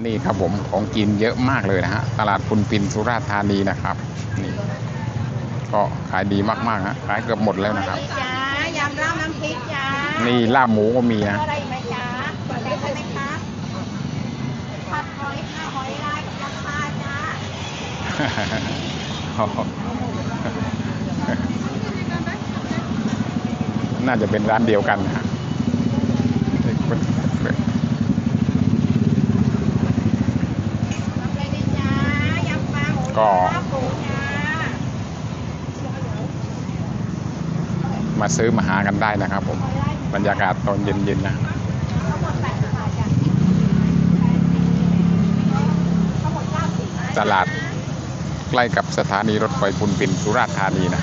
นี่ครับผมของกินเยอะมากเลยนะฮะตลาดพุนปินสุราษฎร์ธานีนะครับนี่ก็ขายดีมากๆฮะขายเกือบหมดแล้วนะครับจ้ายำรามน้ำพริกจ้านี่ลาบหมูก็มีนะอะไรอีกไหมจ้าเปิดได้ไหมคะผัดหอยค่ะหอยลายกับราคาจ้าน่าจะเป็นร้านเดียวกันนะฮะ อะไรดีจ้ายำปลาหมู ก็ มาซื้อมาหากันได้นะครับผมบรรยากาศตอนเย็นๆนะตลาดใกล้กับสถานีรถไฟพุนปินสุราษฎร์ธานีนะ